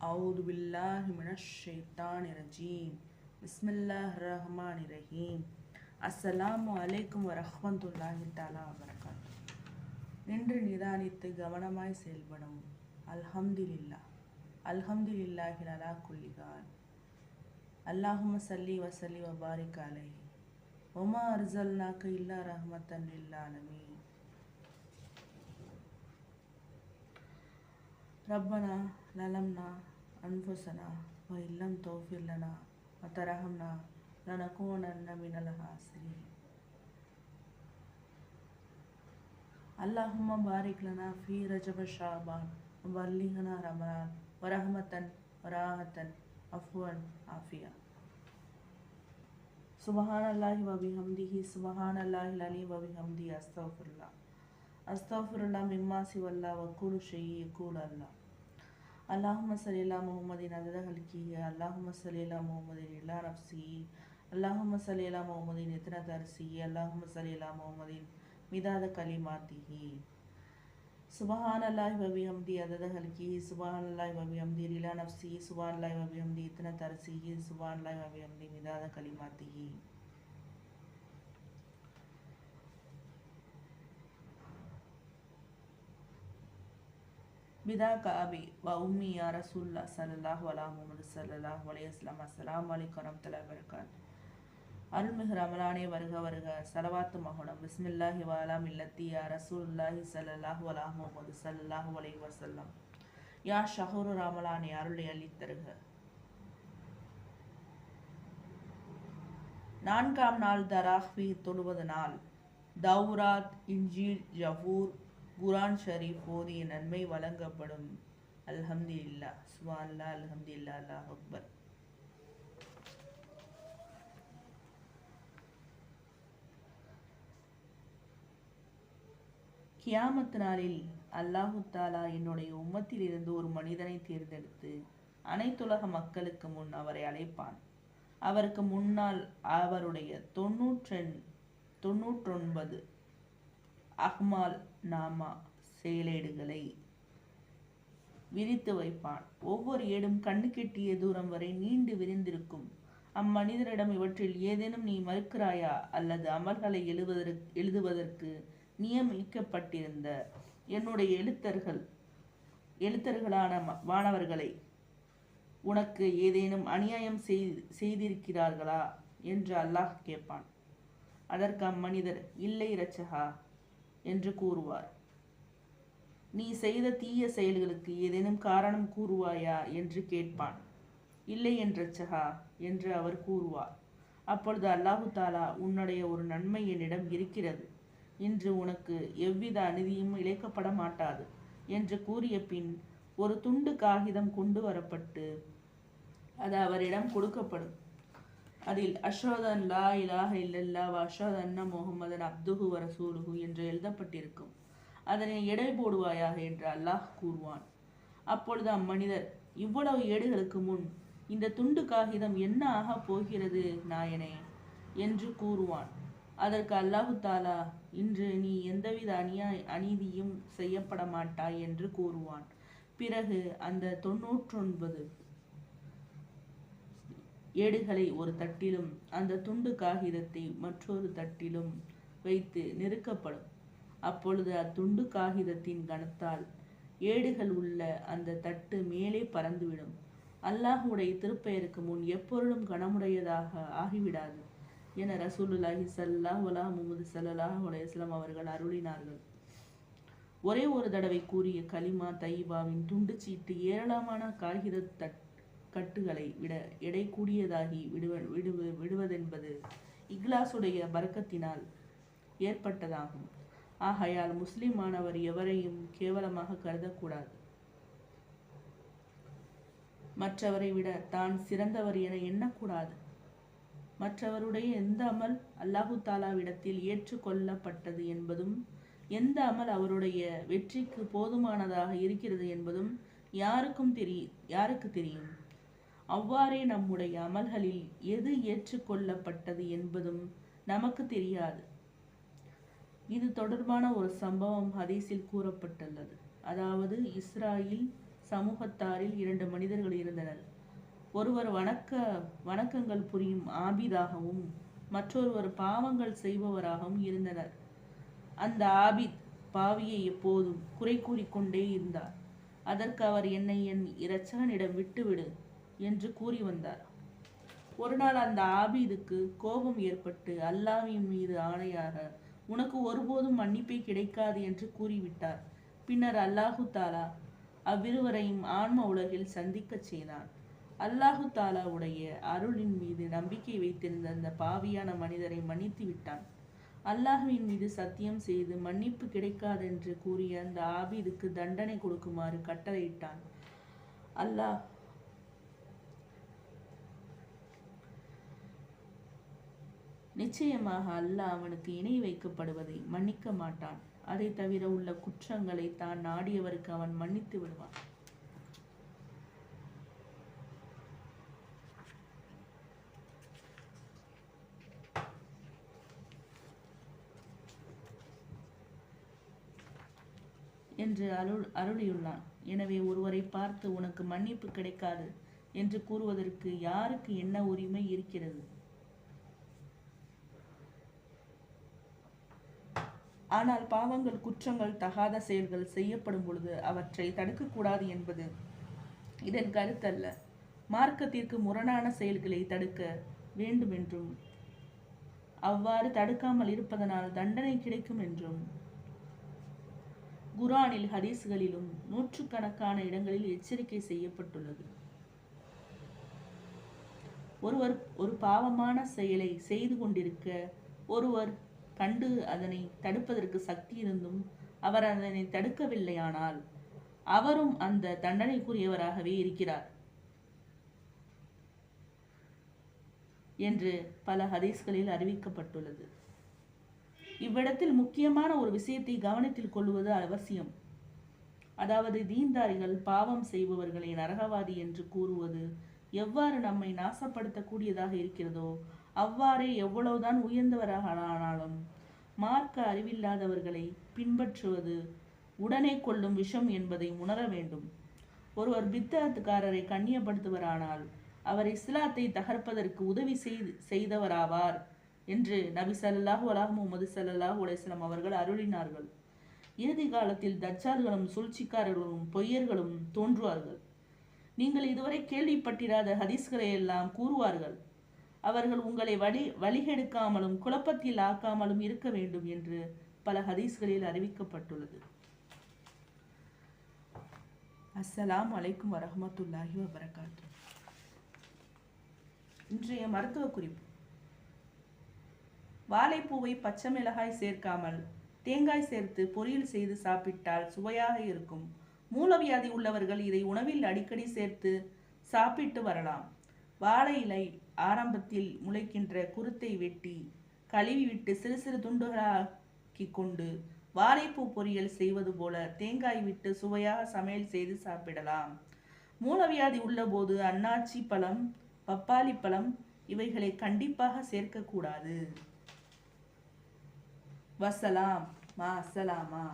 أعوذ بالله من الشيطان الرجيم بسم الله الرحمن الرحيم அஸ்ஸலாமு அலைக்கும் வரஹ்மத்துல்லாஹி தஆலா வபரகாத்து நின்று நிதானித்து கவனமாய் செயல்படும் அல்ஹம்துலில்லா அல்ஹம்துலில்லாஹி அலா குல்லிகால் அல்லாஹும்ம சல்லி வசல்லி வபாரிக் அலைஹி ஒமா அர்சல்னாக்க இல்லா ரஹ்மத்தன் லில்லாலமீன் ரப்பனா நலம்னா அன்புசனா வ இல்லம் தோஃபில்லனா வத்தரகம்னா நனகோனன்ன மினலஹாசிரி அல்லாஹும்மா பாரிக்லனா ஃபீ ரஜப ஷாபான் வல்லிஹனா ரமலான் வரஹமத்தன் வராஹத்தன் அஃப்வன் ஆஃபியா. சுபஹான் அல்லாஹி வபிஹம்திஹி சுபஹான் அல்லாஹில் அலி வபிஹம்தி அஸ்தஃபுல்லா அஸ்தஃபுல்லா மிம்மா சிவல்லா வக்கூலு ஷெய்யி கூல் அல்லா அல்லாஹும சலிலா முகமதின் அதுத ஹல்கிஹ அல்லாஹும சலிலா முகமதின் இல்லா நப்சி. அல்லாஹும சலிலா முகமதின் இத்தன தரிசி. அல்லாஹும சலிலா முகமதின் மிதாத கலிமாத்திஹி. சுபஹான் அல்லாஹ் வபி ஹம்தி அதத ஹல்கிஹி சுபஹான் அல்லாஹ் வபி ஹம்தி ரிலா நப்சி. சுபஹான் அல்லாஹ் வபி ஹம்தி இத்தன தரிசி. சுபஹான் அல்லாஹ் வபி ஹம்தி மிதாத கலிமாத்திஹி. பிதா காபி வ உம்மி யா ரசூல்லா சல்லாஹ் வலா முகமது சல்லாஹ் வலையஸ்லாம் அஸ்லாம் வலைக்கம் வரமத்துல்லா வரகாத் அருள்மிகு ரமலானே வருக வருக சலவாத்து மகனம் பிஸ்மில்லாஹி வாலா இல்லத்தியா ரசூல்லாஹி சல்லாஹ் வலா முகமது சல்லாஹ் வலை வசல்லாம் யா ஷஹூரு ரமலானே அருளை அளித்தருக நான்காம் நாள் தராஹ்வி தொழுவது நாள் தௌராத் இன்ஜீல் ஜவூர் குரான் ஷரீஃப் ஓதிய நன்மை வழங்கப்படும். அல்ஹம்துலில்லா. சுபான்லா அல்ஹம்துலில்லா அல்லாஹ் அக்பர். கியாமத் நாளில் அல்லாஹு தாலா என்னுடைய உம்மத்தில் இருந்து ஒரு மனிதனை தேர்ந்தெடுத்து அனைத்துலக மக்களுக்கு முன் அவரை அழைப்பான். அவருக்கு முன்னால் அவருடைய தொன்னூற்றெண் தொன்னூற்றொன்பது அஹ்மால் நாமா செயலேடுகளை விரித்து வைப்பான். ஒவ்வொரு ஏடும் கண்ணு கெட்டிய தூரம் வரை நீண்டு விரிந்திருக்கும். அம்மனிதரிடம் இவற்றில் ஏதேனும் நீ மறுக்கிறாயா? அல்லது அமல்களை எழுவதற்கு எழுதுவதற்கு நியமிக்கப்பட்டிருந்த என்னுடைய எழுத்தர்கள் எழுத்தர்களான வானவர்களை உனக்கு ஏதேனும் அநியாயம் செய்திருக்கிறார்களா? என்று அல்லாஹ் கேட்பான். அதற்கு அம்மனிதர் இல்லை இரட்சகா என்று கூறுவார். நீ செய்த தீய செயல்களுக்கு ஏதேனும் காரணம் கூறுவாயா? என்று கேட்பான். இல்லை என்ற சஹா என்று அவர் கூறுவார். அப்பொழுது அல்லாஹு தாலா உன்னுடைய ஒரு நன்மை என்னிடம் இருக்கிறது. இன்று உனக்கு எவ்வித அநீதியும் இழைக்கப்பட மாட்டாது என்று கூறிய பின் ஒரு துண்டு காகிதம் கொண்டு வரப்பட்டு அது அவரிடம் கொடுக்கப்படும். அதில் அஷோதன் லா இலாஹ இல்லல்லா அஷோத் அண்ணா முகமதன் அப்துஹு வரசூலுஹு என்று எழுதப்பட்டிருக்கும். அதனை எடை போடுவாயாக என்று அல்லாஹ் கூறுவான். அப்பொழுது அம்மனிதர் இவ்வளவு ஏடுகளுக்கு முன் இந்த துண்டு காகிதம் என்ன ஆக போகிறது நாயனே? என்று கூறுவான். அதற்கு அல்லாஹு தாலா இன்று நீ எந்தவித அநியா அநீதியும் செய்யப்பட மாட்டாய் என்று கூறுவான். பிறகு அந்த தொன்னூற்றொன்பது ஏடுகளை ஒரு தட்டிலும் அந்த துண்டு காகிதத்தை மற்றொரு தட்டிலும் வைத்து நெருக்கப்படும். அப்பொழுது அத்துண்டு காகிதத்தின் கனத்தால் ஏடுகள் உள்ள அந்த தட்டு மேலே பறந்துவிடும். அல்லாஹுடைய திருப்பெயருக்கு முன் எப்பொருளும் கனமுடையதாக ஆகிவிடாது என ரசூலுல்லாஹி சல்லாஹ் உலா முகமது சல்லாஹ் அலையம் அவர்கள் அருளினார்கள். ஒரே ஒரு தடவை கூறிய கலிமா தைபாவின் துண்டு சீட்டு ஏராளமான காகித தட் கட்டுகளை விட எடை கூடியதாகி விடுவ விடுவ விடுவதென்பது இக்லாசுடைய பறக்கத்தினால் ஏற்பட்டதாகும். ஆகையால் முஸ்லிமானவர் எவரையும் கேவலமாக கருதக்கூடாது. மற்றவரை விட தான் சிறந்தவர் என எண்ணக்கூடாது. மற்றவருடைய எந்த அமல் அல்லாஹு தாலாவிடத்தில் ஏற்றுக்கொள்ளப்பட்டது என்பதும் எந்த அமல் அவருடைய வெற்றிக்கு போதுமானதாக இருக்கிறது என்பதும் யாருக்கும் தெரிய யாருக்கு தெரியும்? அவ்வாறே நம்முடைய அமல்களில் எது ஏற்றுக்கொள்ளப்பட்டது என்பதும் நமக்கு தெரியாது. இது தொடர்பான ஒரு சம்பவம் ஹதீஸில் கூறப்பட்டுள்ளது. அதாவது இஸ்ராயில் சமூகத்தாரில் இரண்டு மனிதர்கள் இருந்தனர். ஒருவர் வணக்க வணக்கங்கள் புரியும் ஆபிதாகவும் மற்றொருவர் பாவங்கள் செய்பவராகவும் இருந்தனர். அந்த ஆபித் பாவியை எப்போதும் குறை கூறிக்கொண்டே இருந்தார். அதற்கு அவர் என்னை என் இரச்சகனிடம் விட்டுவிடு. என்று கூறி வந்தார். ஒரு நாள் அந்த ஆபீதுக்கு கோபம் ஏற்பட்டு அல்லாவின் மீது ஆணையாக உனக்கு ஒருபோதும் மன்னிப்பே கிடைக்காது என்று கூறிவிட்டார். பின்னர் அல்லாஹு தாலா அவ்விருவரையும் ஆன்ம உலகில் சந்திக்கச் செய்தான். அல்லாஹு தாலாவுடைய அருளின் மீது நம்பிக்கை வைத்திருந்த அந்த பாவியான மனிதரை மன்னித்து விட்டான். அல்லாஹுவின் மீது சத்தியம் செய்து மன்னிப்பு கிடைக்காதென்று கூறிய அந்த ஆபீதுக்கு தண்டனை கொடுக்குமாறு கட்டளையிட்டான். அல்லாஹ் நிச்சயமாக அல்லாஹ் அவனுக்கு இணை வைக்கப்படுவதை மன்னிக்க மாட்டான். அதை தவிர உள்ள குற்றங்களை தான் நாடியவருக்கு அவன் மன்னித்து விடுவான். என்று அருள் அருளியுள்ளான். எனவே ஒருவரை பார்த்து உனக்கு மன்னிப்பு கிடைக்காது என்று கூறுவதற்கு யாருக்கு என்ன உரிமை இருக்கிறது? ஆனால் பாவங்கள் குற்றங்கள் தகாத செயல்கள் செய்யப்படும் பொழுது அவற்றை தடுக்கக்கூடாது என்பது இதன் கருத்தல்ல. மார்க்கத்திற்கு முரணான செயல்களை தடுக்க வேண்டும் என்றும் அவ்வாறு தடுக்காமல் இருப்பதனால் தண்டனை கிடைக்கும் என்றும் குரானில் ஹதீஸ்களிலும் நூற்றுக்கணக்கான இடங்களில் எச்சரிக்கை செய்யப்பட்டுள்ளது. ஒருவர் ஒரு பாவமான செயலை செய்து கொண்டிருக்க ஒருவர் கண்டு அதனை தடுப்பதற்கு சக்தி இருந்தும் அவர் அதனை தடுக்கவில்லையானால் அவரும் அந்த தண்டனைக்குரியவராகவே இருக்கிறார். என்று பல ஹதீஸ்களில் அறிவிக்கப்பட்டுள்ளது. இவ்விடத்தில் முக்கியமான ஒரு விஷயத்தை கவனத்தில் கொள்வது அவசியம். அதாவது தீன்தாரிகள் பாவம் செய்பவர்களை நரகவாதி என்று கூறுவது எவ்வாறு நம்மை நாசப்படுத்தக்கூடியதாக இருக்கிறதோ அவ்வாறே எவ்வளவுதான் உயர்ந்தவராகனாலும் மார்க்க அறிவில்லாதவர்களை பின்பற்றுவது உடனே கொள்ளும் விஷம் என்பதை உணர வேண்டும். ஒருவர் பித்தாத்துக்காரரை கண்ணியப்படுத்துவரானால் அவர் இஸ்லாத்தை தகர்ப்பதற்கு உதவி செய்து செய்தவராவார் என்று நபி சல்லாஹூ அலாஹ் முகமது சல்லாஹூ அலையம் அவர்கள் அருளினார்கள். இறுதி காலத்தில் தச்சார்களும் சூழ்ச்சிக்காரர்களும் பொய்யர்களும் தோன்றுவார்கள். நீங்கள் இதுவரை கேள்விப்பட்டிராத ஹதீஸ்களை எல்லாம் கூறுவார்கள். அவர்கள் உங்களை வழி வழிகெடுக்காமலும் குழப்பத்தில் ஆக்காமலும் இருக்க வேண்டும் என்று பல ஹதீஸ்களில் அறிவிக்கப்பட்டுள்ளது. அஸ்ஸலாம் வலைக்கும் வரமத்துல்லாஹி வபரகாத்து இன்றைய மருத்துவ குறிப்பு. வாழைப்பூவை பச்சை மிளகாய் சேர்க்காமல் தேங்காய் சேர்த்து பொரியல் செய்து சாப்பிட்டால் சுவையாக இருக்கும். மூலவியாதி உள்ளவர்கள் இதை உணவில் அடிக்கடி சேர்த்து சாப்பிட்டு வரலாம். வாழை இலை ஆரம்பத்தில் முளைக்கின்ற குருத்தை வெட்டி கழுவி விட்டு சிறு சிறு துண்டுகளாக்கி கொண்டு வாழைப்பூ பொரியல் செய்வது போல தேங்காய் விட்டு சுவையாக சமையல் செய்து சாப்பிடலாம். மூலவியாதி உள்ளபோது அன்னாச்சி பழம் பப்பாளி பழம் இவைகளை கண்டிப்பாக சேர்க்கக்கூடாது. வசலாம் மா அசலாமா